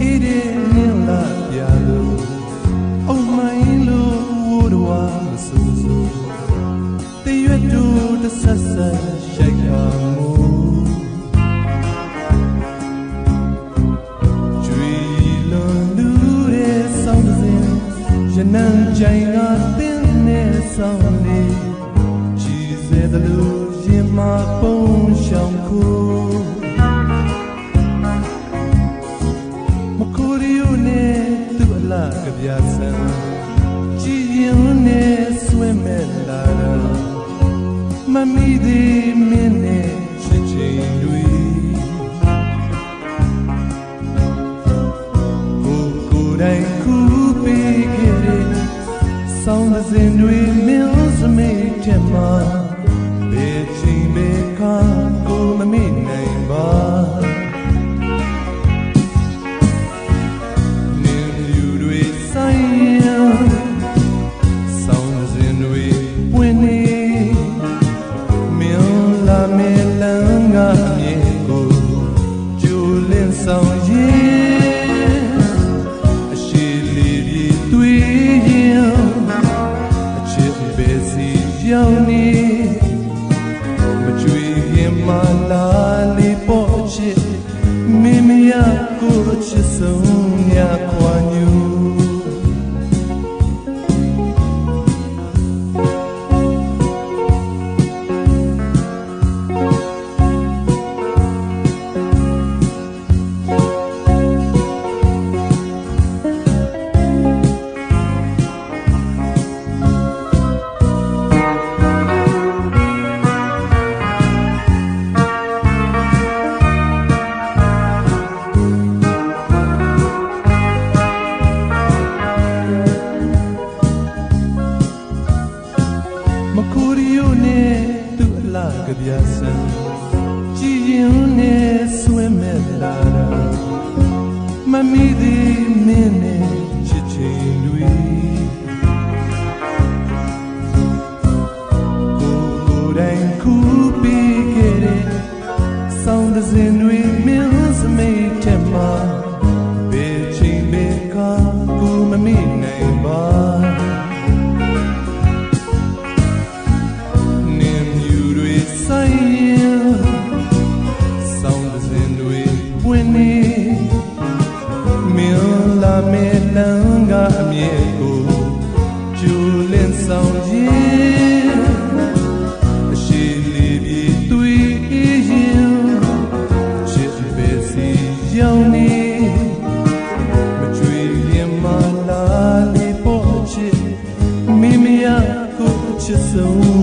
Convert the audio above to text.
အေးတဲ့ငင်လာပြလို့အုံမိုင်းလို့ဝိုးတော်မဆူဆူတရွတ်တူတဆတ်ဆတ်ရှိုက်ပါမို့နံကြိုင်ကတင်းနဲ့ဆောင်နေကြည်စေသလိုရင်မှာပုံရှောင်ခိုး ကိုရီယိုနဲ့သူ့အလားကပြဆန်ကြည်ရင်နဲ့ဆွဲမဲ့လာတာမမီသေးမင်းနဲ့ချစ်ချင်း ဆောင်ရင်အရှိလေးပြီးတွေ့ရင်အချစ်ပဲစီရောက်နေမကြွေခင်မလာလေးပေါ်ချစ်မင်းမရကိုချစ်ဆုံးညခွာညူ ကပြဆန်ကြည်ရင်နဲ့ဆွဲမဲ့လာတာမမီသေးမင်းနဲ့ချစ်ချင်းတွေကိုကိုယ်တိုင်ခုပြီးခဲ့တဲ့ဆောင်းတဲ့စဉ်တွေမင်းစမေးထက်မှာဘယ်ချိန်ဘယ်ခါကိုမမေ့နိုင်ပါ လေး